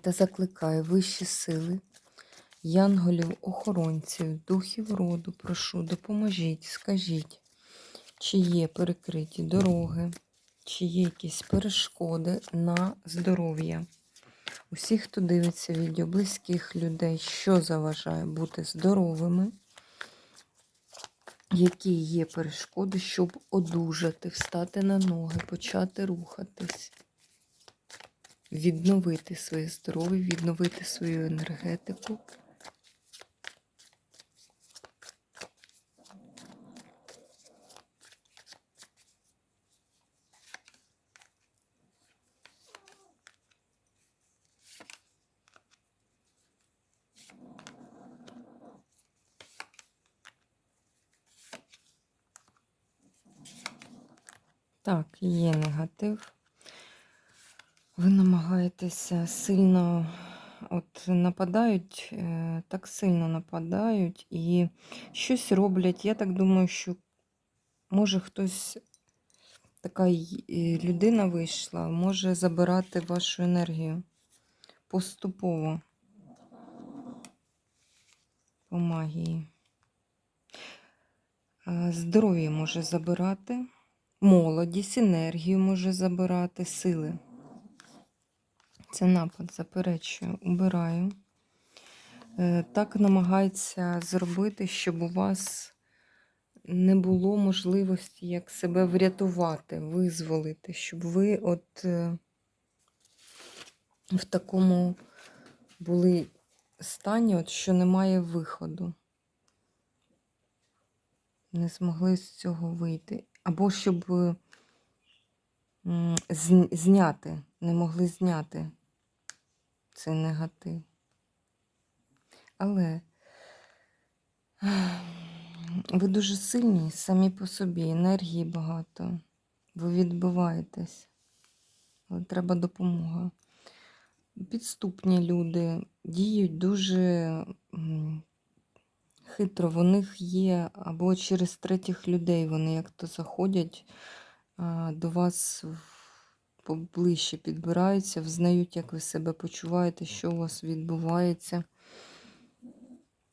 Та закликаю вищі сили, янголів, охоронців, духів роду, прошу, допоможіть, скажіть, чи є перекриті дороги, чи є якісь перешкоди на здоров'я. Усіх, хто дивиться відео, близьких людей, що заважає бути здоровими, які є перешкоди, щоб одужати, встати на ноги, почати рухатись відновити своє здоров'я, відновити свою енергетику. Так, є негатив. Ви намагаєтеся сильно от нападають, е, так сильно нападають і щось роблять. Я так думаю, що може хтось, така людина вийшла, може забирати вашу енергію поступово по магії. Е, Здоров'я може забирати, молодість, енергію може забирати, сили. Це напад, заперечую, убираю. Е, Так намагається зробити, щоб у вас не було можливості як себе врятувати, визволити, щоб ви от е, в такому були стані, от, що немає виходу. Не змогли з цього вийти. Або щоб е, зняти, не могли зняти цей негатив. Але ви дуже сильні самі по собі, енергії багато. Ви відбиваєтесь. Але треба допомога. Підступні люди діють дуже хитро. В них є або через третіх людей вони як-то заходять до вас в- поближче підбираються, взнають, як ви себе почуваєте, що у вас відбувається.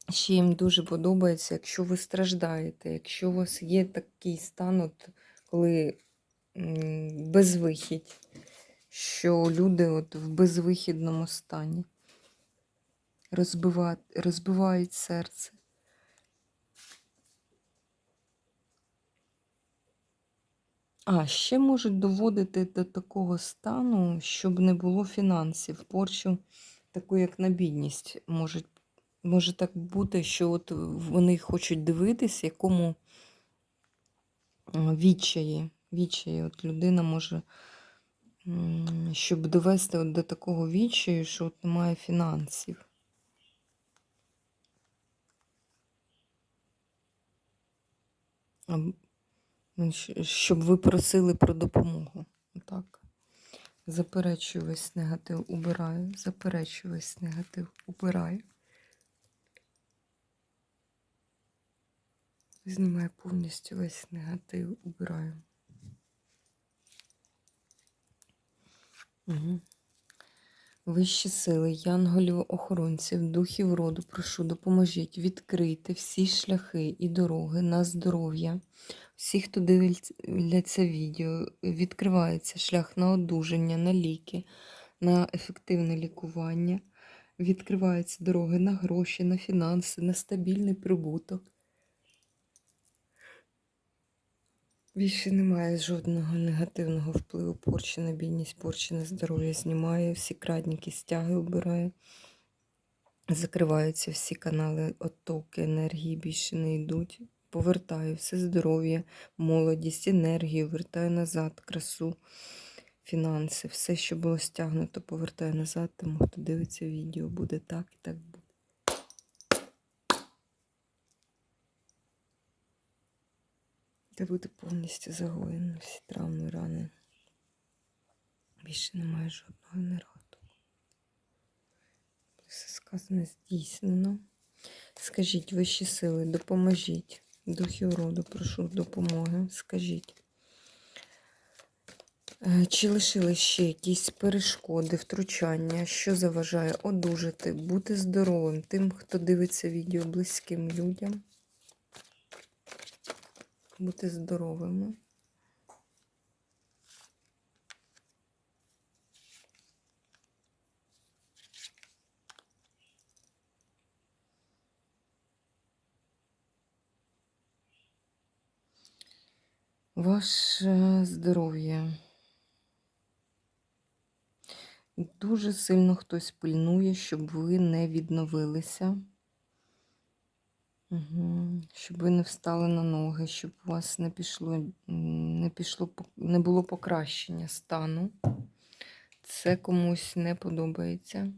Ще їм дуже подобається, якщо ви страждаєте, якщо у вас є такий стан, от, коли безвихідь, що люди от в безвихідному стані розбивають, розбивають серце. А, ще можуть доводити до такого стану, щоб не було фінансів. Порчу, таку як на бідність, можуть, може так бути, що от вони хочуть дивитися, якому відчаї, відчаї. От людина може, щоб довести от до такого відчаю, що от немає фінансів. Ну, Щоб ви просили про допомогу. Так. Заперечую весь негатив, убираю. Заперечую весь негатив, убираю. Знімаю повністю весь негатив, убираю. Угу. Вищі сили, янголів, охоронців, духів роду, прошу, допоможіть відкрити всі шляхи і дороги на здоров'я. Всі, хто дивиться відео, відкривається шлях на одужання, на ліки, на ефективне лікування. Відкриваються дороги на гроші, на фінанси, на стабільний прибуток. Більше немає жодного негативного впливу порчі на бідність, порчі на здоров'я знімає, всі крадніки стяги обирає. Закриваються всі канали оттоки енергії більше не йдуть повертаю все здоров'я, молодість, енергію, вертаю назад, красу, фінанси, все, що було стягнуто, повертаю назад, тому хто дивиться відео, буде так і так буде. Та буде повністю загоєно, всі травми, рани. Більше немає жодного енерготоку. Все сказане здійснено. Скажіть вищі сили, допоможіть. Духів роду, прошу допомоги. Скажіть. Е, Чи лишили ще якісь перешкоди, втручання, що заважає одужати, бути здоровим тим, хто дивиться відео близьким людям? Бути здоровими. Ваше здоров'я. Дуже сильно хтось пильнує, щоб ви не відновилися. Угу. Щоб ви не встали на ноги, щоб у вас не пішло, не пішло, не було покращення стану. Це комусь не подобається.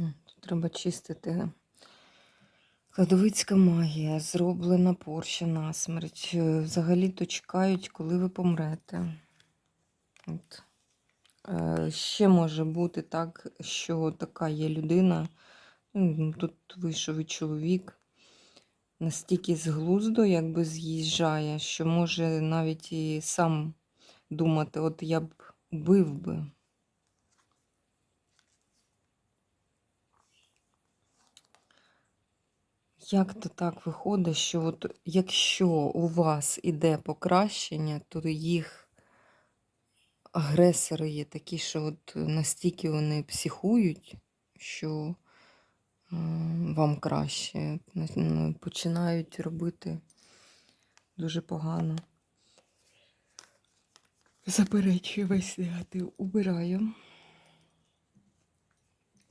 М, Тут треба чистити. Кладовицька магія, зроблена порща насмерть. Е, Взагалі-то чекають, коли ви помрете. От. Е, Ще може бути так, що така є людина. ну, Тут вийшов і чоловік. Настільки з глузду, якби з'їжджає, що може навіть і сам думати, от я б убив би. Як то так виходить, що от якщо у вас іде покращення, то їх агресори є такі, що от настільки вони психують, що е, вам краще ну, починають робити дуже погано. Заперечую весь негатив, убираю.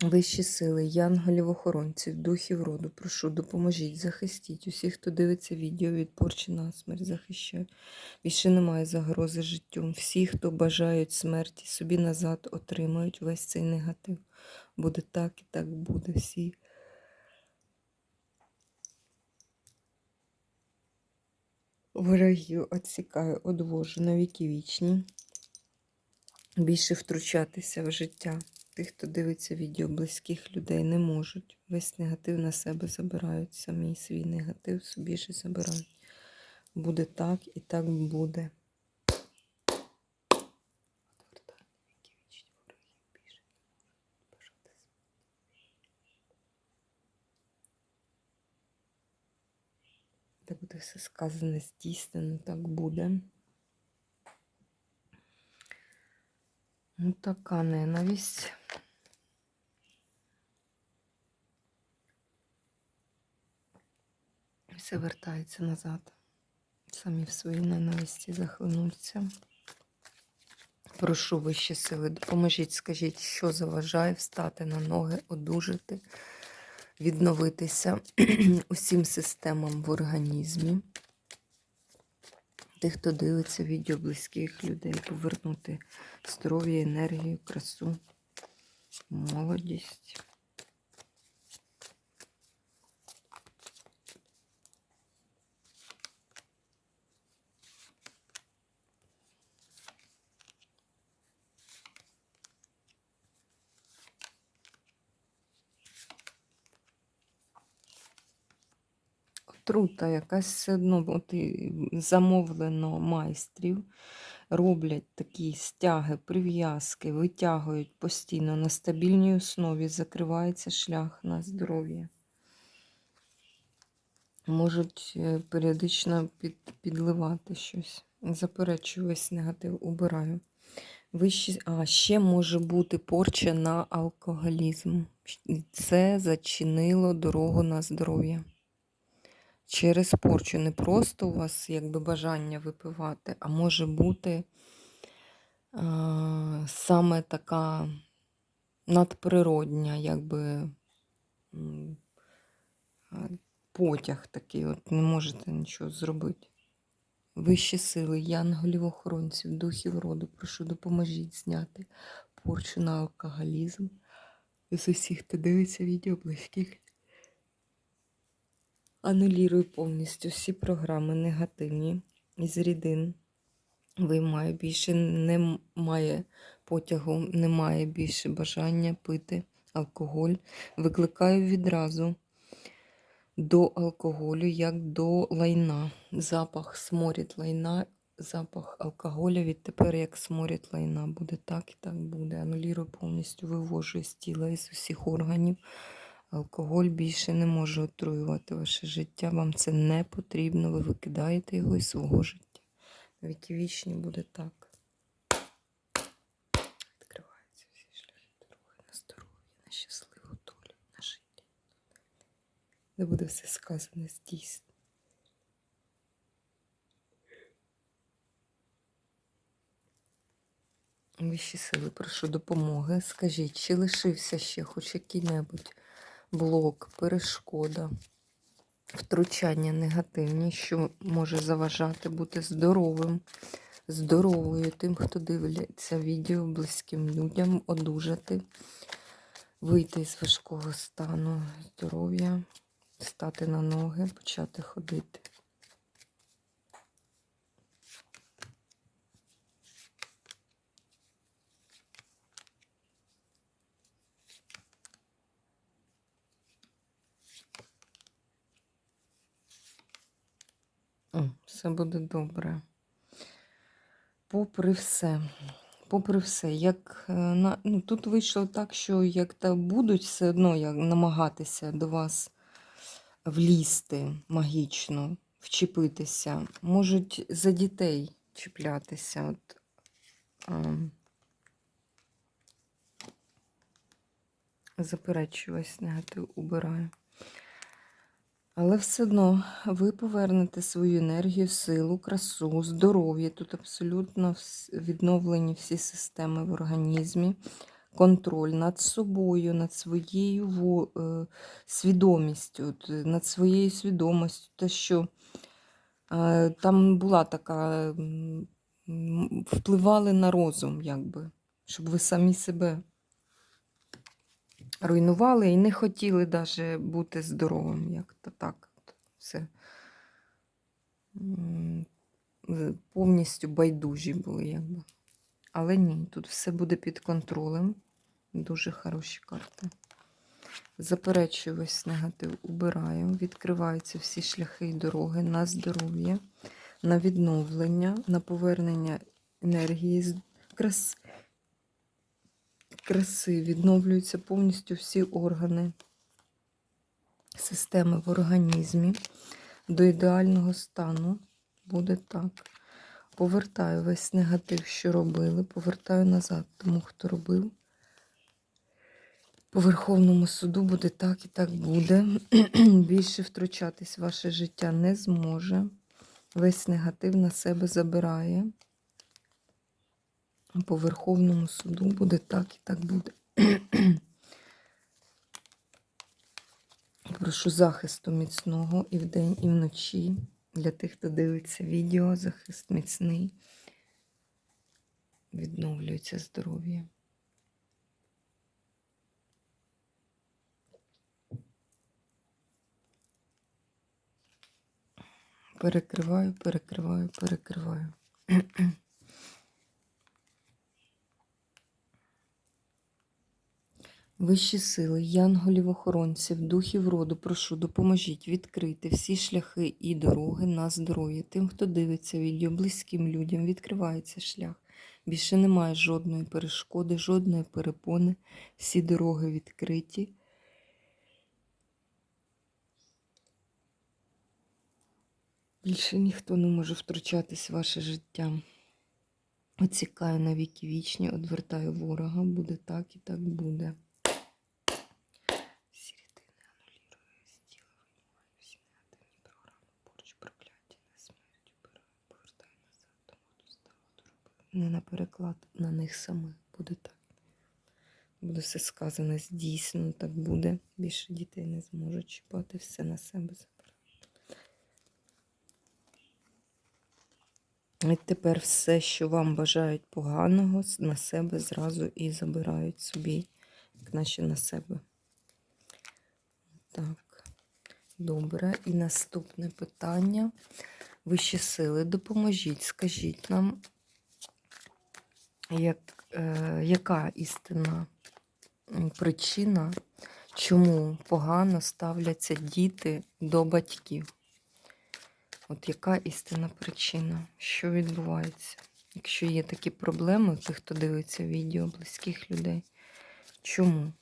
Вищі сили, янголів охоронців, духів роду, прошу, допоможіть, захистіть усіх, хто дивиться відео від порчі на смерть, захищаю. Більше немає загрози життю. Всі, хто бажають смерті, собі назад отримають весь цей негатив. Буде так і так буде. Всі. Ворогів відсікаю, одвожу на віки вічні. Більше втручатися в життя. Тих, хто дивиться відео близьких людей, не можуть. Весь негатив на себе забирають. Самі свій негатив собі і забирають. Буде так і так буде. Так буде все сказане, здійснено, так буде. Ну, така ненависть. Все вертається назад. Самі в своїй ненависті захлинуться. Прошу вищі сили, допоможіть, скажіть, що заважає встати на ноги, одужати, відновитися усім системам в організмі. Тих, хто дивиться відео близьких людей, повернути здоров'я, енергію, красу, молодість. Отрута якась все одно от і замовлено майстрів. Роблять такі стяги, прив'язки, витягують постійно на стабільній основі, закривається шлях на здоров'я. Можуть е, періодично під, підливати щось. Заперечую весь негатив, убираю. Вищі... А ще може бути порча на алкоголізм. Це зачинило дорогу на здоров'я. Через порчу не просто у вас якби бажання випивати, а може бути а, саме така надприродня, якби потяг такий, от не можете нічого зробити. Вищі сили, янголів, охоронців, духів роду, прошу, допоможіть зняти порчу на алкоголізм з усіх, хто дивиться відео близьких. Анулірую повністю всі програми негативні із рідин. Виймаю більше немає потягу, немає більше бажання пити алкоголь. Викликаю відразу до алкоголю, як до лайна. Запах сморід лайна, запах алкоголя відтепер як сморід лайна. Буде так і так буде. Анулірую повністю, вивожу з тіла із усіх органів. Алкоголь більше не може отруювати ваше життя. Вам це не потрібно. Ви викидаєте його із свого життя. Віки вічні буде так. Відкриваються всі шляхи дороги на здоров'я, на щасливу долю, на життя. Де буде все сказане здійсно. Вищі сили, прошу допомоги. Скажіть, чи лишився ще хоч який-небудь блок, перешкода, втручання негативні, що може заважати бути здоровим, здоровою тим, хто дивиться відео близьким людям, одужати, вийти з важкого стану здоров'я, стати на ноги, почати ходити. Все буде добре. Попри все, попри все, як е, ну, тут вийшло так, що як та будуть все одно як намагатися до вас влізти магічно, вчепитися, можуть за дітей чіплятися. От, а, заперечую весь негатив, убираю. Але все одно ви повернете свою енергію, силу, красу, здоров'я. Тут абсолютно відновлені всі системи в організмі, контроль над собою, над своєю е, свідомістю, е, над своєю свідомістю. Те, що е, там була така, впливали на розум, якби, щоб ви самі себе руйнували і не хотіли даже бути здоровим, як то так. Все. Повністю байдужі були, якби. Але ні, тут все буде під контролем. Дуже хороші карти. Заперечую весь негатив, убираю. Відкриваються всі шляхи і дороги на здоров'я, на відновлення, на повернення енергії крас... краси. Відновлюються повністю всі органи системи в організмі до ідеального стану. Буде так. Повертаю весь негатив, що робили, повертаю назад тому, хто робив. По Верховному суду буде так і так буде. Більше втручатись ваше життя не зможе. Весь негатив на себе забирає. По Верховному суду буде так і так буде. Прошу захисту міцного і вдень, і вночі. Для тих, хто дивиться відео, захист міцний. Відновлюється здоров'я. Перекриваю, перекриваю, перекриваю. Вищі сили, янголів, охоронців, духів роду, прошу, допоможіть відкрити всі шляхи і дороги на здоров'я. Тим, хто дивиться відео, близьким людям, відкривається шлях. Більше немає жодної перешкоди, жодної перепони. Всі дороги відкриті. Більше ніхто не може втручатись в ваше життя. Оцікаю на віки вічні, одвертаю ворога, буде так і так буде. Всі рідини анулірую з тіла, виймаю всі негативні програми, порч, прокляття, на смерть, убираю, повертаю назад, тому хто став, хто робив. Не на переклад на них самих, буде так. Буде все сказане здійснено, так буде. Більше дітей не зможуть чіпати, все на себе забирати. І тепер все, що вам бажають поганого, на себе зразу і забирають собі, як наче на себе. Так, добре. І наступне питання. Вищі сили, допоможіть, скажіть нам, як, е, яка істина причина, чому погано ставляться діти до батьків? От яка істинна причина? Що відбувається? Якщо є такі проблеми у тих, хто дивиться відео близьких людей, чому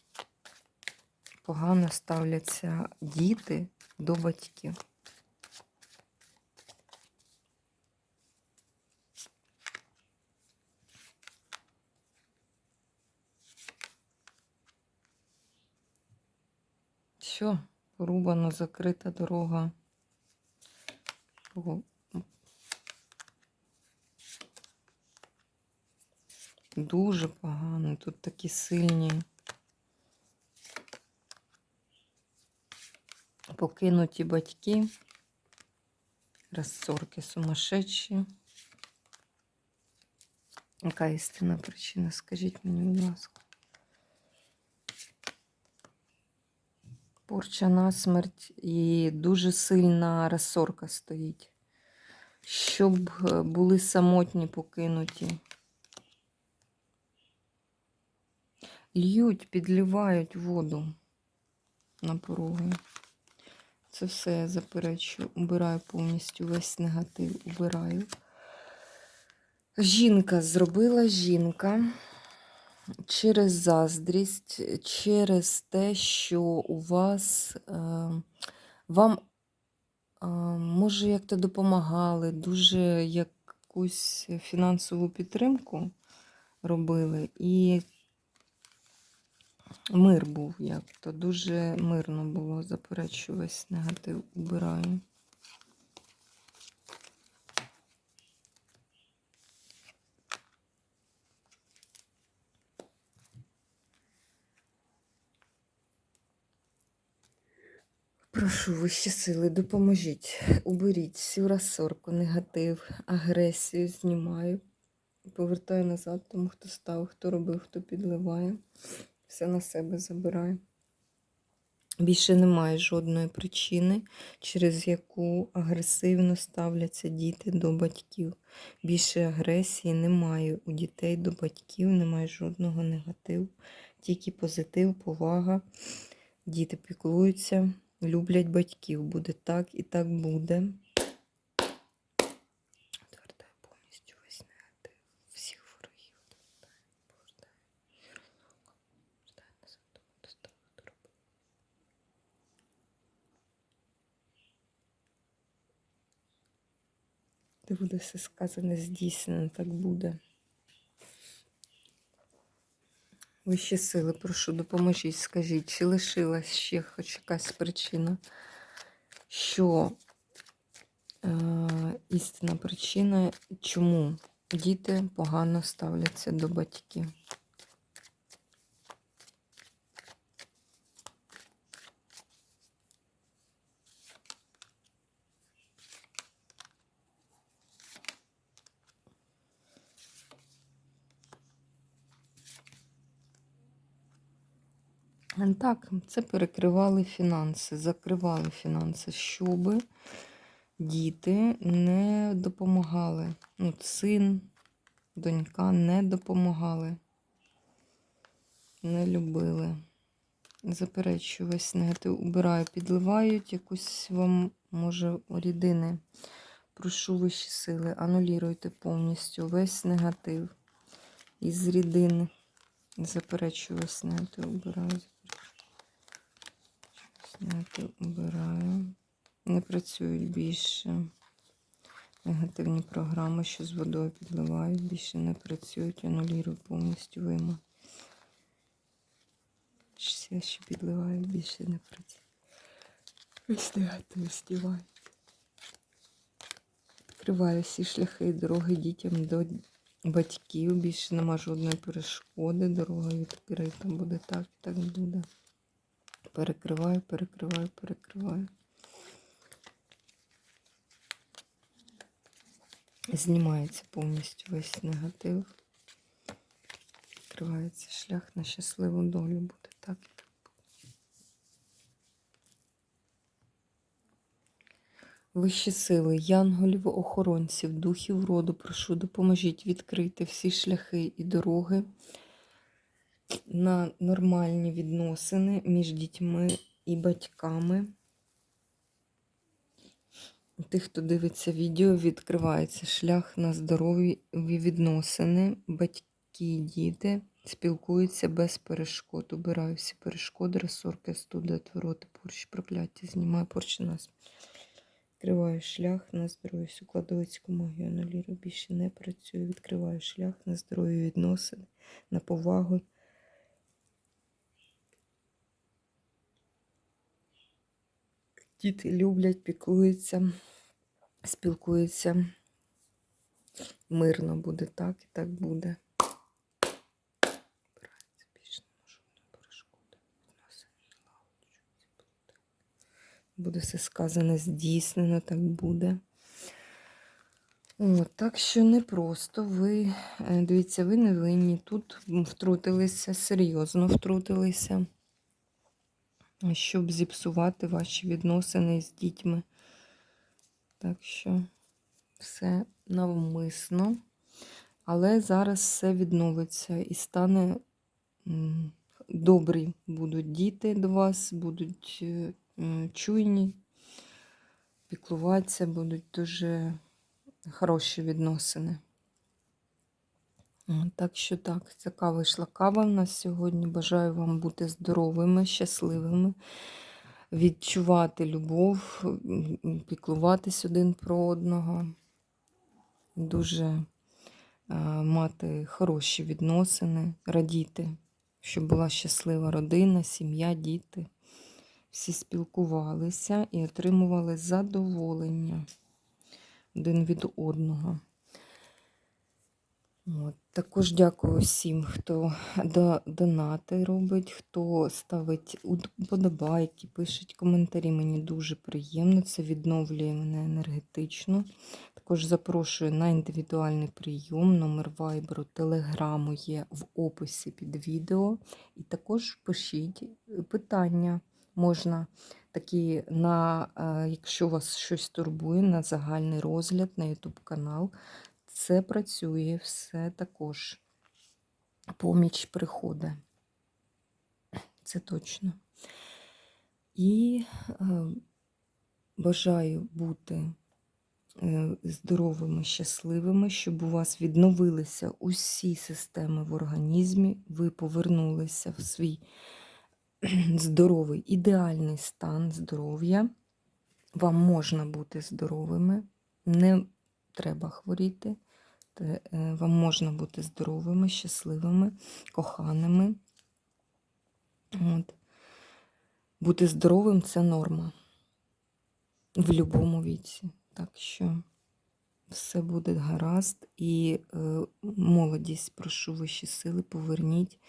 погано ставляться діти до батьків? Все, порубано, закрита дорога. Дуже погано. Тут такі сильні. Покинуті батьки. Розсорки сумасшедші. Яка істинна причина? Скажіть мені, будь ласка. Порча насмерть і дуже сильна розсорка стоїть. Щоб е, були самотні покинуті. Льють, підливають воду на пороги. Це все я заперечую. Убираю повністю весь негатив, убираю. Жінка зробила жінка через заздрість, через те, що у вас е, вам, е, може, як-то допомагали, дуже якусь фінансову підтримку робили, і мир був як-то, дуже мирно було, заперечую весь негатив, убираю. Прошу вищі сили, допоможіть. Уберіть всю розсорку, негатив, агресію знімаю. Повертаю назад тому, хто став, хто робив, хто підливає. Все на себе забираю. Більше немає жодної причини, через яку агресивно ставляться діти до батьків. Більше агресії немає у дітей до батьків, немає жодного негативу, тільки позитив, повага. Діти піклуються, люблять батьків. Буде так і так буде. Відвертаю повністю весь негатив, всіх ворогів. Відвертаю, повертаю. Повертаю назад, став, хто робив. Де буде все сказане, здійснено, так буде. Вищі сили, прошу, допоможіть, скажіть, чи лишилась ще хоч якась причина, що е, істинна причина, чому діти погано ставляться до батьків? Так, це перекривали фінанси, закривали фінанси, щоб діти не допомагали. Ну, син, донька не допомагали, не любили. Заперечую весь негатив, убираю, підливають якусь вам, може, рідини. Прошу вищі сили, анулюйте повністю весь негатив із рідин. Заперечую весь негатив, убираю. Зняти убираю. Не працюють більше. Негативні програми, що з водою підливають, більше не працюють. Анулірую повністю вийму. Все, що підливають, більше не працюють. Ось стіваю. Відкриваю всі шляхи і дороги дітям до батьків. Більше нема жодної перешкоди. Дорога відкрита буде так, і так буде. Перекриваю, перекриваю, перекриваю. Знімається повністю весь негатив. Відкривається шлях на щасливу долю. Буде так. Вищі сили, янголів, охоронців, духів роду, прошу, допоможіть відкрити всі шляхи і дороги на нормальні відносини між дітьми і батьками. Тих, хто дивиться відео, відкривається шлях на здорові відносини. Батьки і діти спілкуються без перешкод. Убираю всі перешкоди, розсорки, студи, отвороти, порчі, прокляття, знімаю порчі нас. Відкриваю шлях на здоров'я, всю кладовицьку магію анулірую, більше не працюю. Відкриваю шлях на здоров'я відносини, на повагу. Діти люблять, піклуються, спілкуються. Мирно буде так і так буде. Буде. Все сказане, здійснено, так буде. От, так що не просто ви, е, дивіться, ви не винні. Тут втрутилися, серйозно втрутилися, щоб зіпсувати ваші відносини з дітьми. Так що все навмисно. Але зараз все відновиться і стане добрі будуть діти до вас, будуть е, чуйні, піклуватися, будуть дуже хороші відносини. Так що так, така вийшла кава в нас сьогодні. Бажаю вам бути здоровими, щасливими, відчувати любов, піклуватись один про одного. Дуже е, мати хороші відносини, радіти, щоб була щаслива родина, сім'я, діти. Всі спілкувалися і отримували задоволення один від одного. От. Також дякую всім, хто до- донати робить, хто ставить вподобайки, пишуть коментарі. Мені дуже приємно, це відновлює мене енергетично. Також запрошую на індивідуальний прийом. Номер вайберу, телеграму є в описі під відео. І також пишіть е, питання. Можна такі на, е, якщо вас щось турбує, на загальний розгляд на YouTube канал. Це працює все також. Поміч приходить. Це точно. І е, бажаю бути е, здоровими, щасливими, щоб у вас відновилися усі системи в організмі, ви повернулися в свій здоровий, ідеальний стан здоров'я. Вам можна бути здоровими, не треба хворіти. Е, Вам можна бути здоровими, щасливими, коханими. От. Бути здоровим це норма в будь-якому віці. Так що все буде гаразд. І е, молодість, прошу вищі сили, поверніть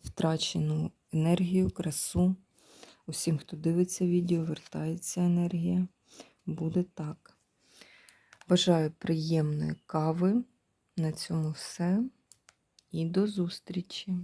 втрачену енергію, красу. Усім, хто дивиться відео, вертається енергія. Буде так. Бажаю приємної кави. На цьому все. І до зустрічі!